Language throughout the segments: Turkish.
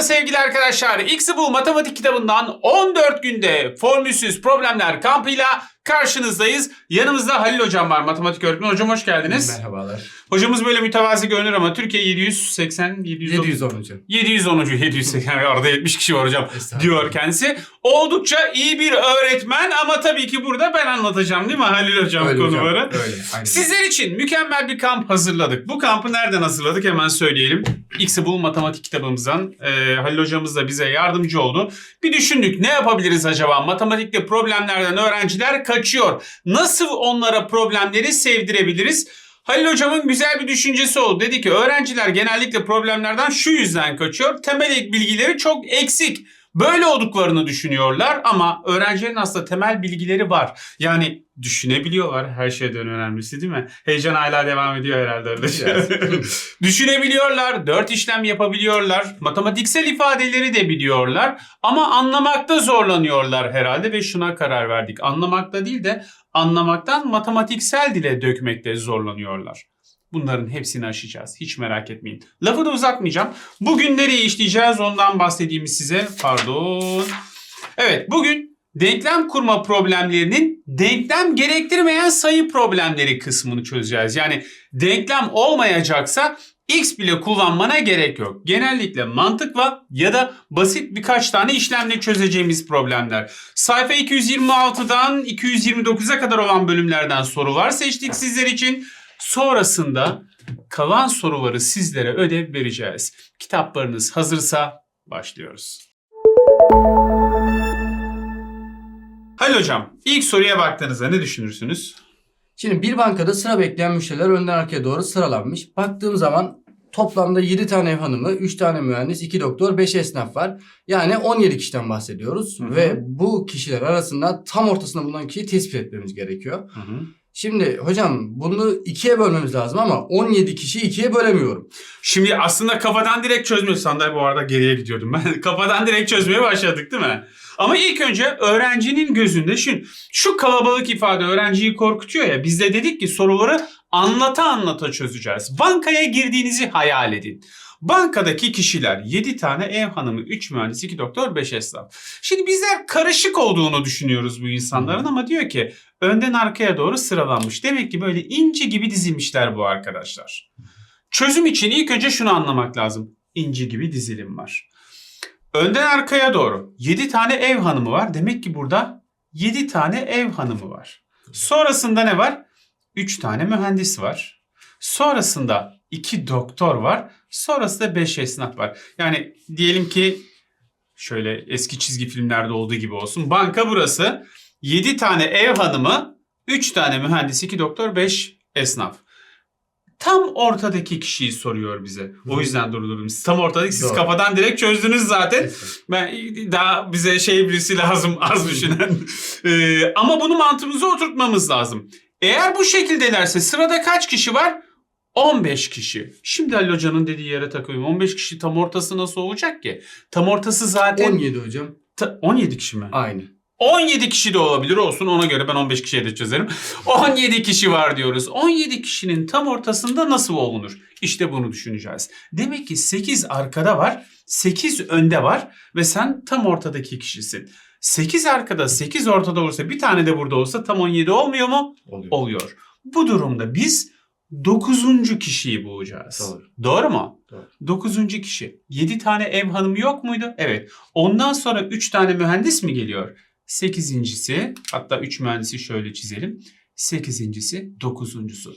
Merhaba sevgili arkadaşlar. X'ı matematik kitabından 14 günde formülsüz problemler kampıyla karşınızdayız. Yanımızda Halil hocam var matematik öğretmeni. Hocam hoş geldiniz. Merhabalar. Hocamız böyle mütevazi görünür ama Türkiye 780 710 710 hocam. 710. 780 arada 70 kişi var hocam diyor kendisi. Oldukça iyi bir öğretmen ama tabii ki burada ben anlatacağım değil mi Halil hocam Öyle hocam. konuları? Öyle. Aynen. Sizler için mükemmel bir kamp hazırladık. Bu kampı nereden hazırladık hemen söyleyelim. X'i Bul matematik kitabımızdan e, Halil hocamız da bize yardımcı oldu. Bir düşündük ne yapabiliriz acaba? Matematikte problemlerden öğrenciler kaçıyor. Nasıl onlara problemleri sevdirebiliriz? Halil hocamın güzel bir düşüncesi oldu. Dedi ki öğrenciler genellikle problemlerden şu yüzden kaçıyor. Temel bilgileri çok eksik. Böyle olduklarını düşünüyorlar ama öğrencilerin aslında temel bilgileri var. Yani düşünebiliyorlar her şeyden önemlisi değil mi? Heyecan hala devam ediyor herhalde. Düşünebiliyorlar, dört işlem yapabiliyorlar, matematiksel ifadeleri de biliyorlar ama anlamakta zorlanıyorlar herhalde ve şuna karar verdik. Anlamakta değil de anlamaktan matematiksel dile dökmekte zorlanıyorlar. Bunların hepsini aşacağız. Hiç merak etmeyin. Lafı da uzatmayacağım. Bugün nereyi işleyeceğiz ondan bahsedeyim size. Pardon. Evet bugün denklem kurma problemlerinin denklem gerektirmeyen sayı problemleri kısmını çözeceğiz. Yani denklem olmayacaksa x bile kullanmana gerek yok. Genellikle mantıkla ya da basit birkaç tane işlemle çözeceğimiz problemler. Sayfa 226'dan 229'a kadar olan bölümlerden sorular seçtik sizler için. Sonrasında kalan soruları sizlere ödev vereceğiz. Kitaplarınız hazırsa başlıyoruz. Halil hocam ilk soruya baktığınızda ne düşünürsünüz? Şimdi bir bankada sıra bekleyen müşteriler önden arkaya doğru sıralanmış. Baktığım zaman toplamda 7 tane ev hanımı, 3 tane mühendis, 2 doktor, 5 esnaf var. Yani 17 kişiden bahsediyoruz. Hı hı. Ve bu kişiler arasında tam ortasında bulunan kişiyi tespit etmemiz gerekiyor. Hı hı. Şimdi hocam bunu ikiye bölmemiz lazım ama 17 kişiyi ikiye bölemiyorum. Şimdi aslında kafadan direkt çözmüyoruz. Sandalye bu arada geriye gidiyordum ben. kafadan direkt çözmeye başladık değil mi? Ama ilk önce öğrencinin gözünde şu, şu kalabalık ifade öğrenciyi korkutuyor ya. Biz de dedik ki soruları anlata anlata çözeceğiz. Bankaya girdiğinizi hayal edin. Bankadaki kişiler 7 tane ev hanımı, 3 mühendis, 2 doktor, 5 esnaf. Şimdi bizler karışık olduğunu düşünüyoruz bu insanların ama diyor ki önden arkaya doğru sıralanmış. Demek ki böyle inci gibi dizilmişler bu arkadaşlar. Çözüm için ilk önce şunu anlamak lazım. İnci gibi dizilim var. Önden arkaya doğru 7 tane ev hanımı var. Demek ki burada 7 tane ev hanımı var. Sonrasında ne var? 3 tane mühendis var. Sonrasında 2 doktor var. Sonrasında 5 esnaf var. Yani diyelim ki şöyle eski çizgi filmlerde olduğu gibi olsun. Banka burası. 7 tane ev hanımı, 3 tane mühendis, 2 doktor, 5 esnaf. Tam ortadaki kişiyi soruyor bize. O yüzden durdurdum. Siz tam ortadaki siz Doğru. kafadan direkt çözdünüz zaten. Ben daha bize şey birisi lazım az düşünen. Ee, ama bunu mantığımıza oturtmamız lazım. Eğer bu şekildelerse sırada kaç kişi var? 15 kişi. Şimdi Ali Hoca'nın dediği yere takıyorum. 15 kişi tam ortası nasıl olacak ki? Tam ortası zaten 17 hocam. Ta- 17 kişi mi? Aynı. 17 kişi de olabilir olsun ona göre ben 15 kişiye de çözerim. 17 kişi var diyoruz. 17 kişinin tam ortasında nasıl olunur? İşte bunu düşüneceğiz. Demek ki 8 arkada var, 8 önde var ve sen tam ortadaki kişisin. 8 arkada, 8 ortada olursa bir tane de burada olsa tam 17 olmuyor mu? Oluyor. Oluyor. Bu durumda biz 9. kişiyi bulacağız. Doğru. Doğru mu? Doğru. 9. kişi. 7 tane ev hanımı yok muydu? Evet. Ondan sonra 3 tane mühendis mi geliyor? Sekizincisi hatta 3 mühendisi şöyle çizelim. Sekizincisi dokuzuncusu.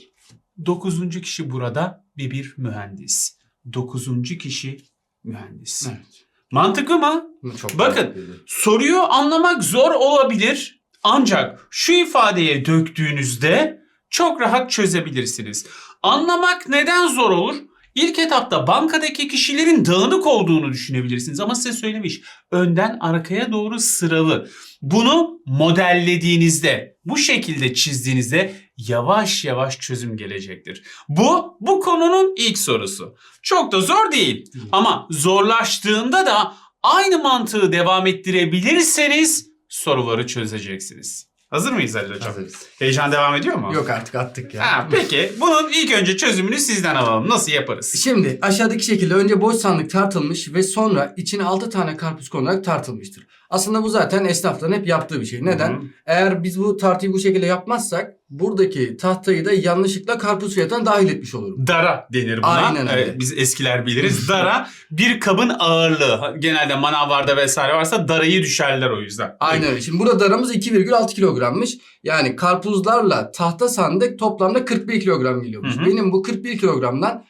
Dokuzuncu kişi burada bir bir mühendis. Dokuzuncu kişi mühendis. Evet. Mantıklı mı? Çok Bakın. mantıklıydı. Soruyu anlamak zor olabilir. Ancak şu ifadeye döktüğünüzde çok rahat çözebilirsiniz. Anlamak neden zor olur? İlk etapta bankadaki kişilerin dağınık olduğunu düşünebilirsiniz ama size söylemiş. Önden arkaya doğru sıralı. Bunu modellediğinizde, bu şekilde çizdiğinizde yavaş yavaş çözüm gelecektir. Bu bu konunun ilk sorusu. Çok da zor değil. Ama zorlaştığında da aynı mantığı devam ettirebilirseniz soruları çözeceksiniz. Hazır mıyız Ali Hocam? Hazırız. Heyecan devam ediyor mu? Yok artık attık ya. Ha, peki bunun ilk önce çözümünü sizden alalım. Nasıl yaparız? Şimdi aşağıdaki şekilde önce boş sandık tartılmış ve sonra içine 6 tane karpuz konularak tartılmıştır. Aslında bu zaten esnafların hep yaptığı bir şey. Neden? Hı hı. Eğer biz bu tartıyı bu şekilde yapmazsak buradaki tahtayı da yanlışlıkla karpuz fiyatına dahil etmiş oluruz. Dara denir buna. Aynen öyle. Evet, biz eskiler biliriz. Dara bir kabın ağırlığı. Genelde manavlarda vesaire varsa darayı düşerler o yüzden. Aynen öyle. Şimdi burada daramız 2,6 kilogrammış. Yani karpuzlarla tahta sandık toplamda 41 kilogram geliyormuş. Hı hı. Benim bu 41 kilogramdan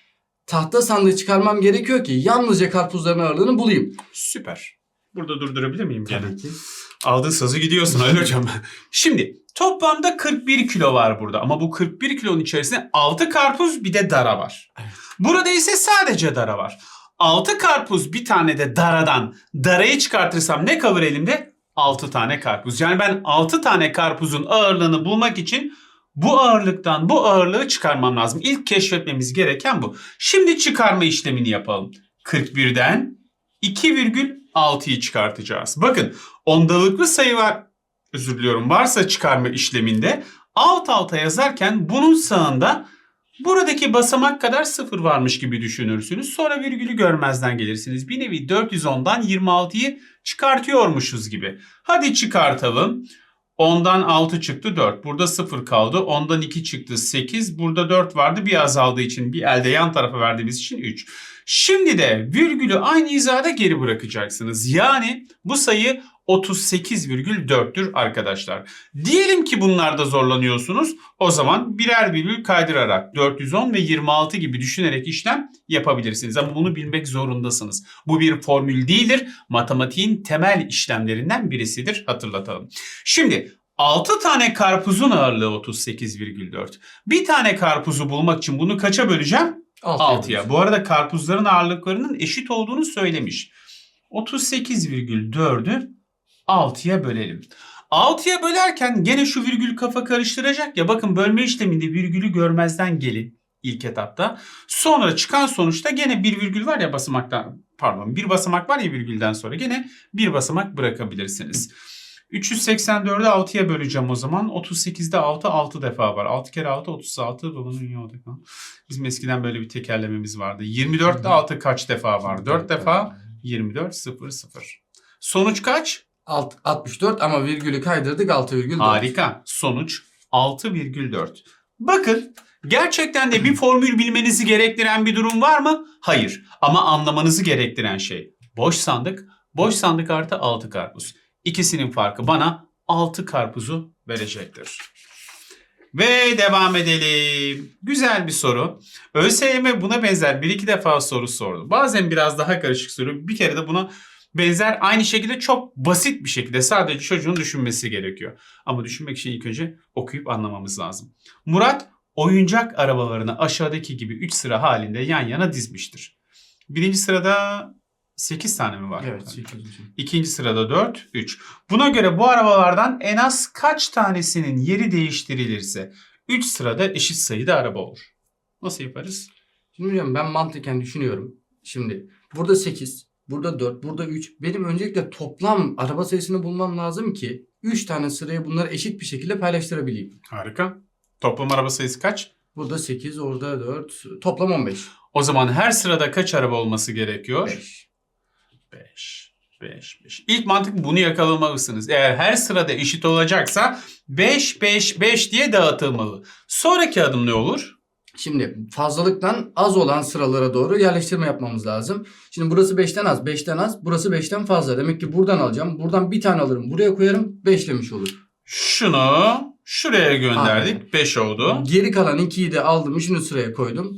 tahta sandığı çıkarmam gerekiyor ki yalnızca karpuzların ağırlığını bulayım. Süper. Burada durdurabilir miyim gene? ki. Aldığın sazı gidiyorsun Ali hocam. Şimdi toplamda 41 kilo var burada ama bu 41 kilonun içerisinde 6 karpuz bir de dara var. Burada ise sadece dara var. 6 karpuz bir tane de daradan darayı çıkartırsam ne kalır elimde? 6 tane karpuz. Yani ben 6 tane karpuzun ağırlığını bulmak için bu ağırlıktan bu ağırlığı çıkarmam lazım. İlk keşfetmemiz gereken bu. Şimdi çıkarma işlemini yapalım. 41'den 2,6'yı çıkartacağız. Bakın ondalıklı sayı var. Özür diliyorum. Varsa çıkarma işleminde alt alta yazarken bunun sağında buradaki basamak kadar sıfır varmış gibi düşünürsünüz. Sonra virgülü görmezden gelirsiniz. Bir nevi 410'dan 26'yı çıkartıyormuşuz gibi. Hadi çıkartalım. 10'dan 6 çıktı 4. Burada 0 kaldı. 10'dan 2 çıktı 8. Burada 4 vardı. Bir azaldığı için bir elde yan tarafa verdiğimiz için 3. Şimdi de virgülü aynı hizada geri bırakacaksınız. Yani bu sayı 38,4'tür arkadaşlar. Diyelim ki bunlarda zorlanıyorsunuz. O zaman birer virgül kaydırarak 410 ve 26 gibi düşünerek işlem yapabilirsiniz. Ama bunu bilmek zorundasınız. Bu bir formül değildir. Matematiğin temel işlemlerinden birisidir. Hatırlatalım. Şimdi 6 tane karpuzun ağırlığı 38,4. Bir tane karpuzu bulmak için bunu kaça böleceğim? 6'ya. Bu arada karpuzların ağırlıklarının eşit olduğunu söylemiş. 38,4'ü 6'ya bölelim. 6'ya bölerken gene şu virgül kafa karıştıracak ya. Bakın bölme işleminde virgülü görmezden gelin ilk etapta. Sonra çıkan sonuçta gene bir virgül var ya basamaktan pardon bir basamak var ya virgülden sonra gene bir basamak bırakabilirsiniz. 384'ü 6'ya böleceğim o zaman. 38'de 6 6 defa var. 6 kere 6 36 babanın yolu. Bizim eskiden böyle bir tekerlememiz vardı. 24'te 6 kaç defa var? 4 defa 24 0 0. Sonuç kaç? Alt, 64 ama virgülü kaydırdık 6,4. Harika. Sonuç 6,4. Bakın gerçekten de bir formül bilmenizi gerektiren bir durum var mı? Hayır. Ama anlamanızı gerektiren şey. Boş sandık, boş sandık artı 6 karpuz. İkisinin farkı bana 6 karpuzu verecektir. Ve devam edelim. Güzel bir soru. ÖSYM buna benzer bir iki defa soru sordu. Bazen biraz daha karışık soru. Bir kere de buna benzer aynı şekilde çok basit bir şekilde sadece çocuğun düşünmesi gerekiyor. Ama düşünmek için ilk önce okuyup anlamamız lazım. Murat oyuncak arabalarını aşağıdaki gibi 3 sıra halinde yan yana dizmiştir. Birinci sırada 8 tane mi var? Evet. sekiz. İkinci sırada 4, 3. Buna göre bu arabalardan en az kaç tanesinin yeri değiştirilirse 3 sırada eşit sayıda araba olur. Nasıl yaparız? Şimdi hocam ben mantıken düşünüyorum. Şimdi burada 8, burada 4, burada 3. Benim öncelikle toplam araba sayısını bulmam lazım ki 3 tane sıraya bunları eşit bir şekilde paylaştırabileyim. Harika. Toplam araba sayısı kaç? Burada 8, orada 4, toplam 15. O zaman her sırada kaç araba olması gerekiyor? 5. 5. 5, 5. İlk mantık bunu yakalamalısınız. Eğer her sırada eşit olacaksa 5, 5, 5 diye dağıtılmalı. Sonraki adım ne olur? Şimdi fazlalıktan az olan sıralara doğru yerleştirme yapmamız lazım. Şimdi burası 5'ten az, 5'ten az, burası 5'ten fazla. Demek ki buradan alacağım. Buradan bir tane alırım. Buraya koyarım. 5'lemiş olur. Şunu şuraya gönderdik. 5 oldu. Geri kalan 2'yi de aldım. Şunu sıraya koydum.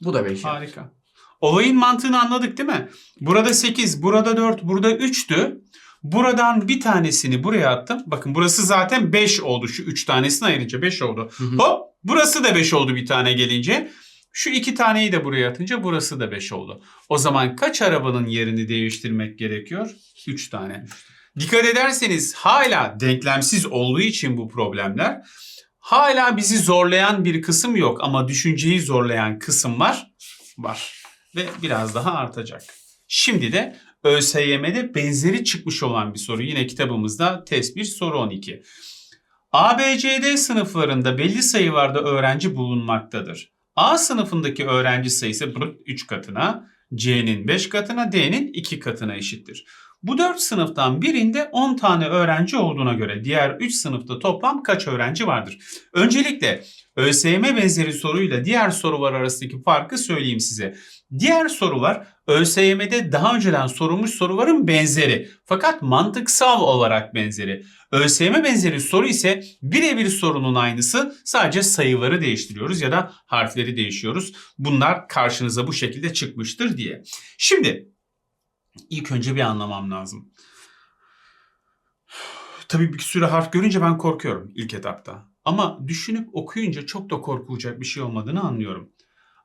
Bu da 5. Harika. Olayın mantığını anladık değil mi? Burada 8, burada 4, burada 3'tü. Buradan bir tanesini buraya attım. Bakın burası zaten 5 oldu. Şu 3 tanesini ayırınca 5 oldu. Hı hı. Hop burası da 5 oldu bir tane gelince. Şu iki taneyi de buraya atınca burası da 5 oldu. O zaman kaç arabanın yerini değiştirmek gerekiyor? 3 tane. Dikkat ederseniz hala denklemsiz olduğu için bu problemler hala bizi zorlayan bir kısım yok ama düşünceyi zorlayan kısımlar var ve biraz daha artacak. Şimdi de ÖSYM'de benzeri çıkmış olan bir soru. Yine kitabımızda test 1 soru 12. ABCD sınıflarında belli sayılarda öğrenci bulunmaktadır. A sınıfındaki öğrenci sayısı 3 katına, C'nin 5 katına, D'nin 2 katına eşittir. Bu 4 sınıftan birinde 10 tane öğrenci olduğuna göre diğer 3 sınıfta toplam kaç öğrenci vardır? Öncelikle ÖSYM benzeri soruyla diğer sorular arasındaki farkı söyleyeyim size. Diğer sorular ÖSYM'de daha önceden sorulmuş soruların benzeri fakat mantıksal olarak benzeri. ÖSYM benzeri soru ise birebir sorunun aynısı sadece sayıları değiştiriyoruz ya da harfleri değişiyoruz. Bunlar karşınıza bu şekilde çıkmıştır diye. Şimdi ilk önce bir anlamam lazım. Tabii bir sürü harf görünce ben korkuyorum ilk etapta. Ama düşünüp okuyunca çok da korkulacak bir şey olmadığını anlıyorum.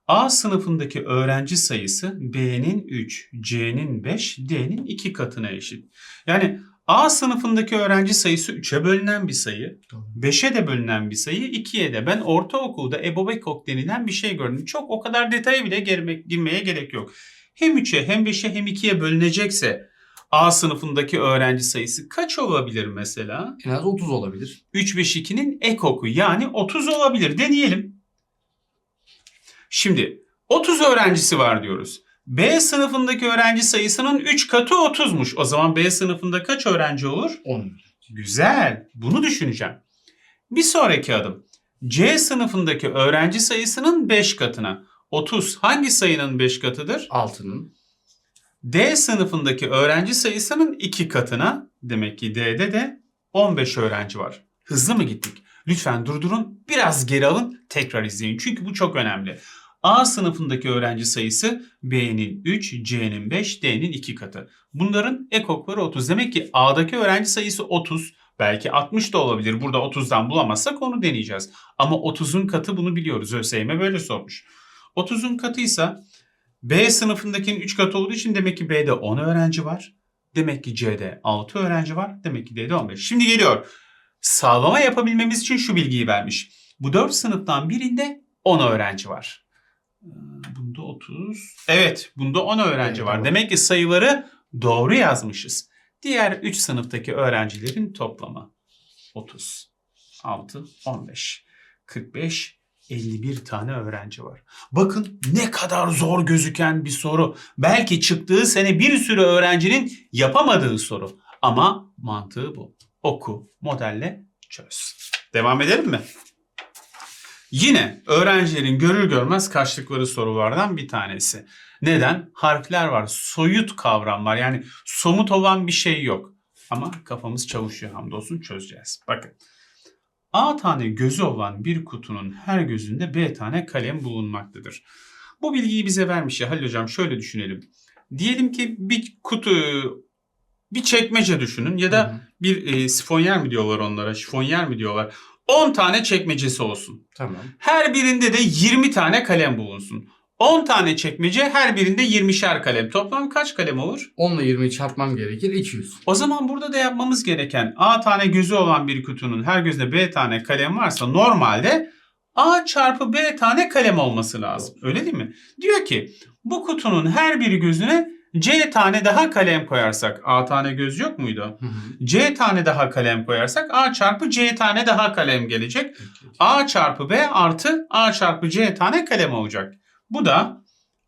A sınıfındaki öğrenci sayısı B'nin 3, C'nin 5, D'nin 2 katına eşit. Yani A sınıfındaki öğrenci sayısı 3'e bölünen bir sayı, Doğru. 5'e de bölünen bir sayı, 2'ye de. Ben ortaokulda ebobekok denilen bir şey gördüm. Çok o kadar detaya bile girmeye gerek yok. Hem 3'e hem 5'e hem 2'ye bölünecekse A sınıfındaki öğrenci sayısı kaç olabilir mesela? En az 30 olabilir. 3 5 2'nin ek oku yani 30 olabilir. Deneyelim. Şimdi 30 öğrencisi var diyoruz. B sınıfındaki öğrenci sayısının 3 katı 30'muş. O zaman B sınıfında kaç öğrenci olur? 10. Güzel. Bunu düşüneceğim. Bir sonraki adım. C sınıfındaki öğrenci sayısının 5 katına. 30 hangi sayının 5 katıdır? 6'nın. D sınıfındaki öğrenci sayısının 2 katına. Demek ki D'de de 15 öğrenci var. Hızlı mı gittik? Lütfen durdurun, biraz geri alın, tekrar izleyin. Çünkü bu çok önemli. A sınıfındaki öğrenci sayısı B'nin 3, C'nin 5, D'nin 2 katı. Bunların ekokları 30. Demek ki A'daki öğrenci sayısı 30. Belki 60 da olabilir. Burada 30'dan bulamazsak onu deneyeceğiz. Ama 30'un katı bunu biliyoruz. ÖSYM böyle sormuş. 30'un katıysa B sınıfındakinin 3 katı olduğu için demek ki B'de 10 öğrenci var. Demek ki C'de 6 öğrenci var. Demek ki D'de 15. Şimdi geliyor. Sağlama yapabilmemiz için şu bilgiyi vermiş. Bu 4 sınıftan birinde 10 öğrenci var. Ee, Bunda 30. Evet bunda 10 öğrenci Evet, var. tamam. Demek ki sayıları doğru yazmışız. Diğer 3 sınıftaki öğrencilerin toplamı 30, 6, 15, 45, 51 tane öğrenci var. Bakın ne kadar zor gözüken bir soru. Belki çıktığı sene bir sürü öğrencinin yapamadığı soru. Ama mantığı bu. Oku, modelle çöz. Devam edelim mi? Yine öğrencilerin görür görmez kaçtıkları sorulardan bir tanesi. Neden? Harfler var, soyut kavramlar yani somut olan bir şey yok. Ama kafamız çalışıyor hamdolsun çözeceğiz. Bakın. A tane gözü olan bir kutunun her gözünde B tane kalem bulunmaktadır. Bu bilgiyi bize vermiş ya Halil Hocam şöyle düşünelim. Diyelim ki bir kutu, bir çekmece düşünün ya da. Bir e, sifonyer mi diyorlar onlara, şifonyer mi diyorlar. 10 tane çekmecesi olsun. Tamam. Her birinde de 20 tane kalem bulunsun. 10 tane çekmece her birinde 20'şer kalem. Toplam kaç kalem olur? 10 ile 20'yi çarpmam gerekir 200. O zaman burada da yapmamız gereken A tane gözü olan bir kutunun her gözünde B tane kalem varsa normalde A çarpı B tane kalem olması lazım. Öyle değil mi? Diyor ki bu kutunun her bir gözüne C tane daha kalem koyarsak A tane göz yok muydu? Hı hı. C tane daha kalem koyarsak A çarpı C tane daha kalem gelecek. A çarpı B artı A çarpı C tane kalem olacak. Bu da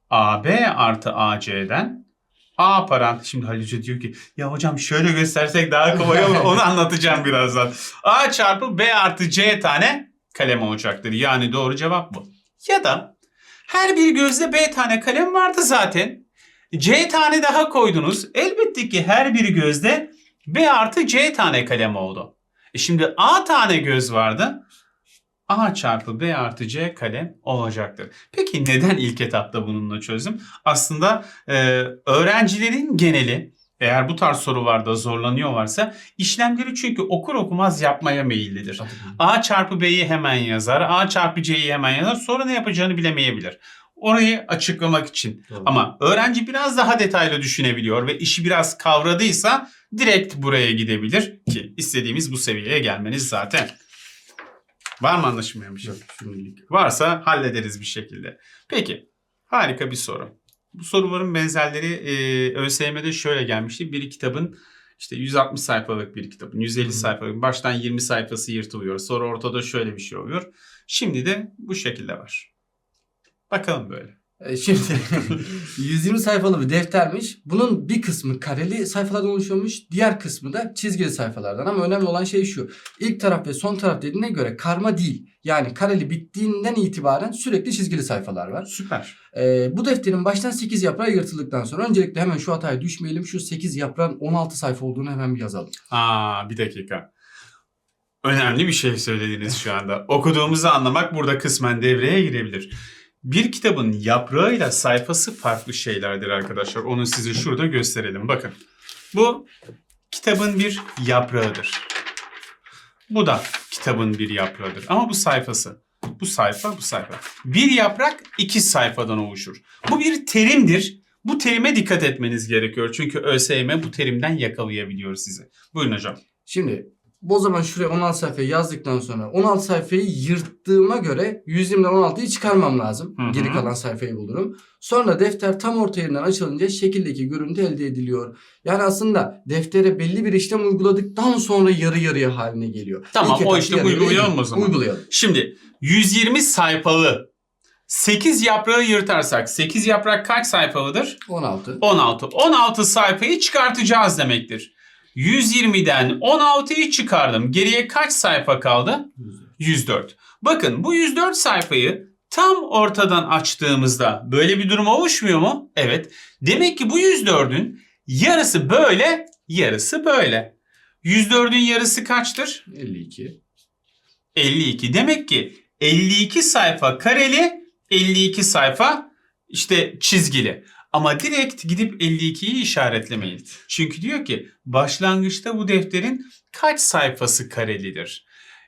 AB artı AC'den A parantez. Şimdi Halil Hoca diyor ki ya hocam şöyle göstersek daha kolay olur. Onu anlatacağım birazdan. A çarpı B artı C tane kalem olacaktır. Yani doğru cevap bu. Ya da her bir gözde B tane kalem vardı zaten. C tane daha koydunuz. Elbette ki her bir gözde B artı C tane kalem oldu. E şimdi A tane göz vardı. A çarpı B artı C kalem olacaktır. Peki neden ilk etapta bununla çözdüm? Aslında e, öğrencilerin geneli eğer bu tarz sorularda zorlanıyorlarsa işlemleri çünkü okur okumaz yapmaya meyillidir. A çarpı B'yi hemen yazar, A çarpı C'yi hemen yazar sonra ne yapacağını bilemeyebilir. Orayı açıklamak için. Doğru. Ama öğrenci biraz daha detaylı düşünebiliyor ve işi biraz kavradıysa direkt buraya gidebilir ki istediğimiz bu seviyeye gelmeniz zaten. Var mı anlaşılmayan bir şey? Yok şimdilik. Varsa hallederiz bir şekilde. Peki harika bir soru. Bu soruların benzerleri e, ÖSYM'de şöyle gelmişti. Bir kitabın işte 160 sayfalık bir kitabın 150 Hı. sayfalık baştan 20 sayfası yırtılıyor. Sonra ortada şöyle bir şey oluyor. Şimdi de bu şekilde var. Bakalım böyle. E, Şimdi 120 sayfalı bir deftermiş. Bunun bir kısmı kareli sayfalardan oluşuyormuş. Diğer kısmı da çizgili sayfalardan. Ama önemli olan şey şu. İlk taraf ve son taraf dediğine göre karma değil. Yani kareli bittiğinden itibaren sürekli çizgili sayfalar var. Süper. E, bu defterin baştan 8 yaprağı yırtıldıktan sonra öncelikle hemen şu hataya düşmeyelim. Şu 8 yaprağın 16 sayfa olduğunu hemen bir yazalım. Aa bir dakika. Önemli bir şey söylediniz şu anda. Okuduğumuzu anlamak burada kısmen devreye girebilir. Bir kitabın yaprağıyla sayfası farklı şeylerdir arkadaşlar. Onu size şurada gösterelim. Bakın. Bu kitabın bir yaprağıdır. Bu da kitabın bir yaprağıdır. Ama bu sayfası. Bu sayfa, bu sayfa. Bir yaprak iki sayfadan oluşur. Bu bir terimdir. Bu terime dikkat etmeniz gerekiyor. Çünkü ÖSYM bu terimden yakalayabiliyor sizi. Buyurun hocam. Şimdi o zaman şuraya 16 sayfayı yazdıktan sonra 16 sayfayı yırttığıma göre 120'den 16'yı çıkarmam lazım. Hı hı. Geri kalan sayfayı bulurum. Sonra defter tam orta yerinden açılınca şekildeki görüntü elde ediliyor. Yani aslında deftere belli bir işlem uyguladıktan sonra yarı yarıya haline geliyor. Tamam, İlk o işlemi uygulayalım o zaman. Uygulayalım. Şimdi 120 sayfalı 8 yaprağı yırtarsak 8 yaprak kaç sayfalıdır? 16. 16. 16 sayfayı çıkartacağız demektir. 120'den 16'yı çıkardım. Geriye kaç sayfa kaldı? 104. Bakın bu 104 sayfayı tam ortadan açtığımızda böyle bir durum oluşmuyor mu? Evet. Demek ki bu 104'ün yarısı böyle, yarısı böyle. 104'ün yarısı kaçtır? 52. 52. Demek ki 52 sayfa kareli, 52 sayfa işte çizgili. Ama direkt gidip 52'yi işaretlemeyin. Çünkü diyor ki başlangıçta bu defterin kaç sayfası karelidir?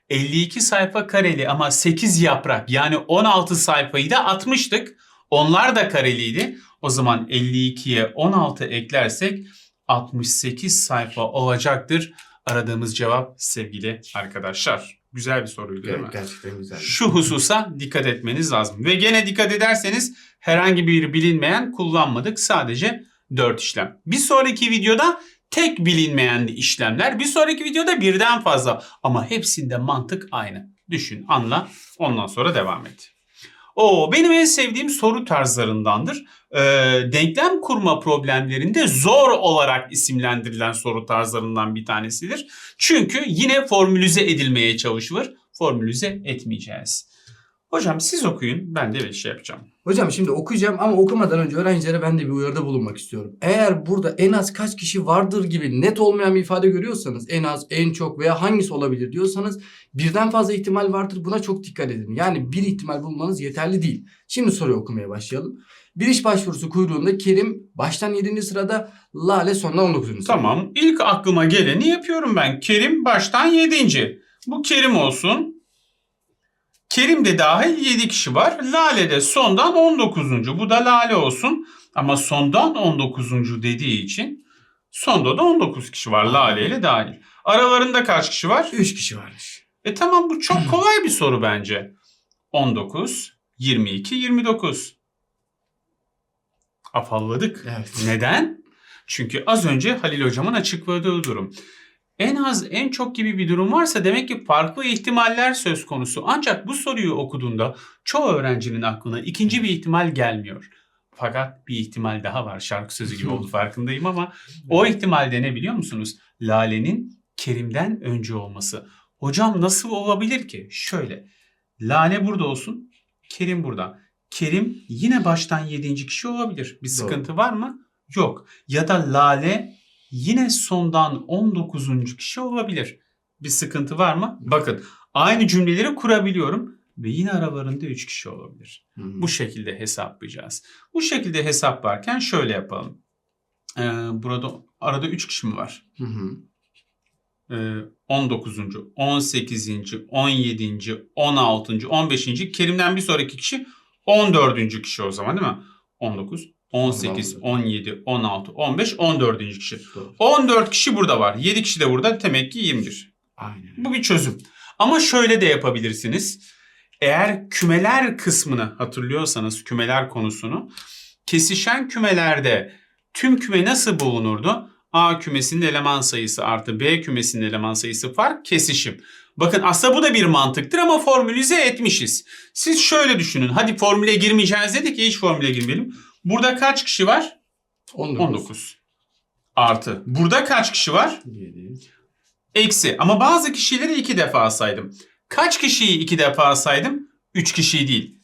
52 sayfa kareli ama 8 yaprak yani 16 sayfayı da atmıştık. Onlar da kareliydi. O zaman 52'ye 16 eklersek 68 sayfa olacaktır. Aradığımız cevap sevgili arkadaşlar. Güzel bir soruydu değil mi? Gerçekten güzel. Şu hususa dikkat etmeniz lazım. Ve gene dikkat ederseniz herhangi bir bilinmeyen kullanmadık. Sadece 4 işlem. Bir sonraki videoda tek bilinmeyen işlemler. Bir sonraki videoda birden fazla. Ama hepsinde mantık aynı. Düşün, anla. Ondan sonra devam et. O benim en sevdiğim soru tarzlarındandır. Ee, denklem kurma problemlerinde zor olarak isimlendirilen soru tarzlarından bir tanesidir. Çünkü yine formülize edilmeye çalışılır. Formülize etmeyeceğiz. Hocam siz okuyun. Ben de bir şey yapacağım. Hocam şimdi okuyacağım ama okumadan önce öğrencilere ben de bir uyarıda bulunmak istiyorum. Eğer burada en az kaç kişi vardır gibi net olmayan bir ifade görüyorsanız en az, en çok veya hangisi olabilir diyorsanız birden fazla ihtimal vardır. Buna çok dikkat edin. Yani bir ihtimal bulmanız yeterli değil. Şimdi soruyu okumaya başlayalım. Bir iş başvurusu kuyruğunda Kerim baştan 7. sırada, Lale sondan 19. sırada. Tamam. İlk aklıma geleni yapıyorum ben. Kerim baştan 7. Bu Kerim olsun. Kerim de dahil 7 kişi var. Lale de sondan 19. Bu da Lale olsun. Ama sondan 19. dediği için sonda da 19 kişi var Lale ile dahil. Aralarında kaç kişi var? 3 kişi varmış. E tamam bu çok kolay bir soru bence. 19, 22, 29. Afalladık. Evet. Neden? Çünkü az önce Halil hocamın açıkladığı durum. En az en çok gibi bir durum varsa demek ki farklı ihtimaller söz konusu. Ancak bu soruyu okuduğunda çoğu öğrencinin aklına ikinci bir ihtimal gelmiyor. Fakat bir ihtimal daha var. Şarkı sözü gibi oldu farkındayım ama o ihtimalde ne biliyor musunuz? Lale'nin Kerim'den önce olması. Hocam nasıl olabilir ki? Şöyle. Lale burada olsun. Kerim burada. Kerim yine baştan 7. kişi olabilir. Bir sıkıntı var mı? Yok. Ya da Lale yine sondan 19. kişi olabilir. Bir sıkıntı var mı? Bakın aynı cümleleri kurabiliyorum ve yine aralarında 3 kişi olabilir. Hmm. Bu şekilde hesaplayacağız. Bu şekilde hesaplarken şöyle yapalım. Ee, burada arada 3 kişi mi var? Hı hı. Ee, 19. 18. 17. 16. 15. Kerim'den bir sonraki kişi 14. kişi o zaman değil mi? 19, 18, 17, 16, 15, 14. kişi. Doğru. 14 kişi burada var. 7 kişi de burada. Demek ki 21. Aynen. Bu bir çözüm. Ama şöyle de yapabilirsiniz. Eğer kümeler kısmını hatırlıyorsanız kümeler konusunu kesişen kümelerde tüm küme nasıl bulunurdu? A kümesinin eleman sayısı artı B kümesinin eleman sayısı fark kesişim. Bakın aslında bu da bir mantıktır ama formülize etmişiz. Siz şöyle düşünün. Hadi formüle girmeyeceğiz dedik ya hiç formüle girmeyelim. Burada kaç kişi var? 19. 19. Artı. Burada kaç kişi var? 7. Eksi. Ama bazı kişileri iki defa saydım. Kaç kişiyi iki defa saydım? Üç kişiyi değil.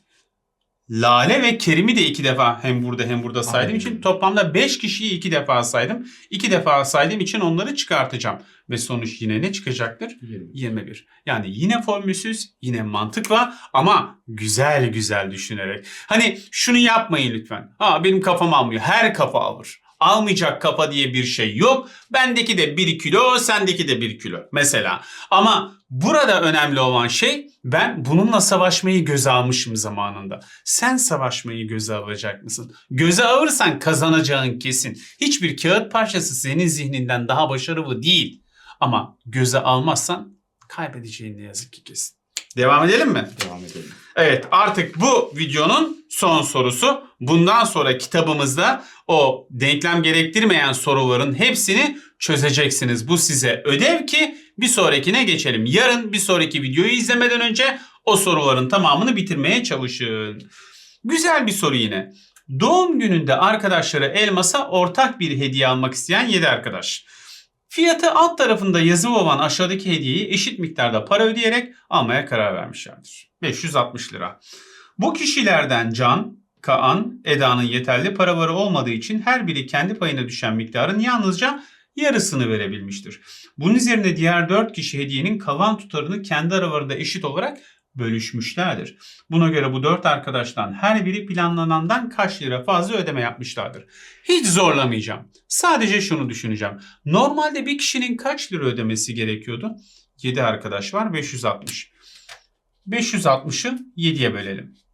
Lale ve Kerim'i de iki defa hem burada hem burada saydığım Aynen. için toplamda beş kişiyi iki defa saydım. İki defa saydığım için onları çıkartacağım. Ve sonuç yine ne çıkacaktır? 20. 21. Yani yine formülsüz, yine mantıkla ama güzel güzel düşünerek. Hani şunu yapmayın lütfen. Ha benim kafam almıyor. Her kafa alır. Almayacak kafa diye bir şey yok. Bendeki de 1 kilo, sendeki de 1 kilo mesela. Ama burada önemli olan şey ben bununla savaşmayı göze almışım zamanında. Sen savaşmayı göze alacak mısın? Göze alırsan kazanacağın kesin. Hiçbir kağıt parçası senin zihninden daha başarılı değil. Ama göze almazsan kaybedeceğin ne yazık ki kesin. Devam edelim mi? Devam edelim. Evet artık bu videonun son sorusu. Bundan sonra kitabımızda o denklem gerektirmeyen soruların hepsini çözeceksiniz. Bu size ödev ki bir sonrakine geçelim. Yarın bir sonraki videoyu izlemeden önce o soruların tamamını bitirmeye çalışın. Güzel bir soru yine. Doğum gününde arkadaşları elmasa ortak bir hediye almak isteyen 7 arkadaş. Fiyatı alt tarafında yazılı olan aşağıdaki hediyeyi eşit miktarda para ödeyerek almaya karar vermişlerdir. 560 lira. Bu kişilerden Can, Kaan, Eda'nın yeterli paraları olmadığı için her biri kendi payına düşen miktarın yalnızca yarısını verebilmiştir. Bunun üzerine diğer 4 kişi hediyenin kalan tutarını kendi aralarında eşit olarak bölüşmüşlerdir. Buna göre bu 4 arkadaştan her biri planlanandan kaç lira fazla ödeme yapmışlardır. Hiç zorlamayacağım. Sadece şunu düşüneceğim. Normalde bir kişinin kaç lira ödemesi gerekiyordu? 7 arkadaş var 560. 560'ı 7'ye bölelim.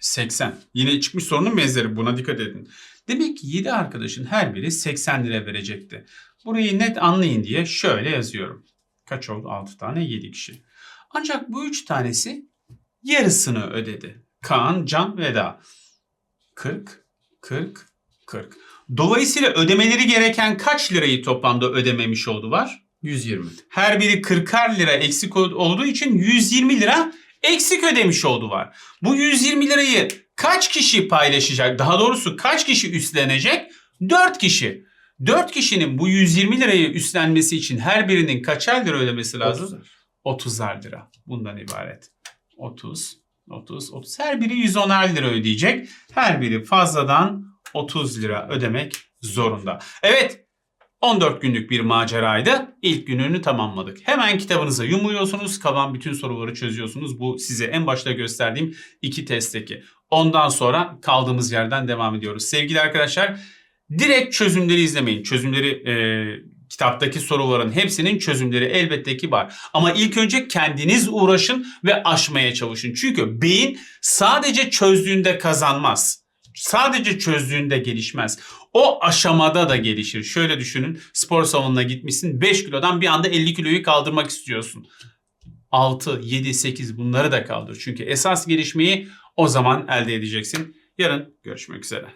80. Yine çıkmış sorunun benzeri buna dikkat edin. Demek ki 7 arkadaşın her biri 80 lira verecekti. Burayı net anlayın diye şöyle yazıyorum. Kaç oldu? 6 tane 7 kişi. Ancak bu 3 tanesi yarısını ödedi. Kaan, Can ve Eda. 40, 40, 40. Dolayısıyla ödemeleri gereken kaç lirayı toplamda ödememiş oldu var? 120. Her biri 40'ar lira eksik ol- olduğu için 120 lira eksik ödemiş oldu var. Bu 120 lirayı kaç kişi paylaşacak? Daha doğrusu kaç kişi üstlenecek? 4 kişi. 4 kişinin bu 120 lirayı üstlenmesi için her birinin kaçar lira ödemesi lazım? 30'ar lira. Bundan ibaret. 30, 30, 30. Her biri 110'ar lira ödeyecek. Her biri fazladan 30 lira ödemek zorunda. Evet 14 günlük bir maceraydı. İlk gününü tamamladık. Hemen kitabınıza yumuluyorsunuz. Kalan bütün soruları çözüyorsunuz. Bu size en başta gösterdiğim iki testteki. Ondan sonra kaldığımız yerden devam ediyoruz. Sevgili arkadaşlar direkt çözümleri izlemeyin. Çözümleri e, kitaptaki soruların hepsinin çözümleri elbette ki var. Ama ilk önce kendiniz uğraşın ve aşmaya çalışın. Çünkü beyin sadece çözdüğünde kazanmaz. Sadece çözdüğünde gelişmez. O aşamada da gelişir. Şöyle düşünün spor salonuna gitmişsin 5 kilodan bir anda 50 kiloyu kaldırmak istiyorsun. 6, 7, 8 bunları da kaldır. Çünkü esas gelişmeyi o zaman elde edeceksin. Yarın görüşmek üzere.